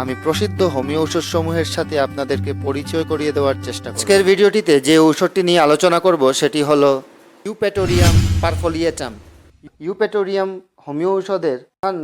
আমি প্রসিদ্ধ হোমিও ঔষধ সমূহের সাথে আপনাদেরকে পরিচয় করিয়ে দেওয়ার চেষ্টা করব। আজকের ভিডিওটিতে যে ঔষধটি নিয়ে আলোচনা করব, সেটি হলো ইউপেটোরিয়াম পারফোলিয়েটাম। ইউপেটোরিয়াম হোমিও ঔষধের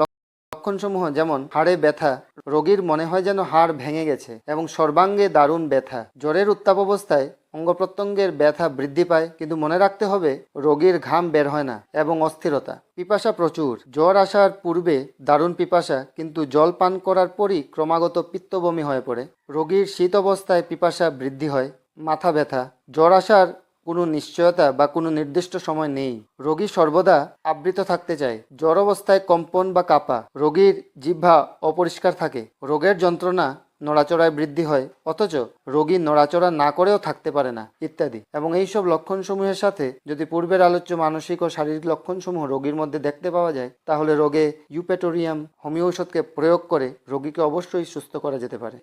লক্ষণসমূহ যেমন হাড়ে ব্যথা, রোগীর মনে হয় যেন হাড় ভেঙে গেছে, এবং সর্বাঙ্গে দারুণ ব্যথা। জ্বরের উত্তাপ অবস্থায় অঙ্গ প্রত্যঙ্গের ব্যথা বৃদ্ধি পায়, কিন্তু মনে রাখতে হবে রোগীর ঘাম বের হয় না এবং অস্থিরতা। পিপাসা প্রচুর। জ্বর আসার পূর্বে দারুণ পিপাসা, কিন্তু জল পান করার পরই ক্রমাগত পিত্তবমি হয়ে পড়ে। রোগীর শীত অবস্থায় পিপাসা বৃদ্ধি হয়। মাথা ব্যথা। জ্বর আসার কোনো নিশ্চয়তা বা কোনো নির্দিষ্ট সময় নেই। রোগী সর্বদা আবৃত থাকতে চায়। জ্বর অবস্থায় কম্পন বা কাঁপা। রোগীর জিহ্বা অপরিষ্কার থাকে। রোগের যন্ত্রণা নড়াচড়ায় বৃদ্ধি হয়, অথচ রোগী নড়াচড়া না করেও থাকতে পারে না, ইত্যাদি। এবং এইসব লক্ষণসমূহের সাথে যদি পূর্বের আলোচ্য মানসিক ও শারীরিক লক্ষণসমূহ রোগীর মধ্যে দেখতে পাওয়া যায়, তাহলে রোগে ইউপেটোরিয়াম, হোমিও ঔষধকে প্রয়োগ করে রোগীকে অবশ্যই সুস্থ করা যেতে পারে।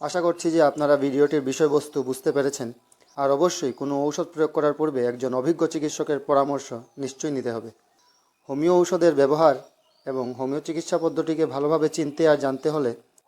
আশা করছি যে আপনারা ভিডিওটির বিষয়বস্তু বুঝতে পেরেছেন। আর অবশ্যই কোনো ঔষধ প্রয়োগ করার পূর্বে একজন অভিজ্ঞ চিকিৎসকের পরামর্শ নিশ্চয়ই নিতে হবে। হোমিও ঔষধের ব্যবহার এবং হোমিও চিকিৎসা পদ্ধতিকে ভালোভাবে চিনতে আর জানতে হলে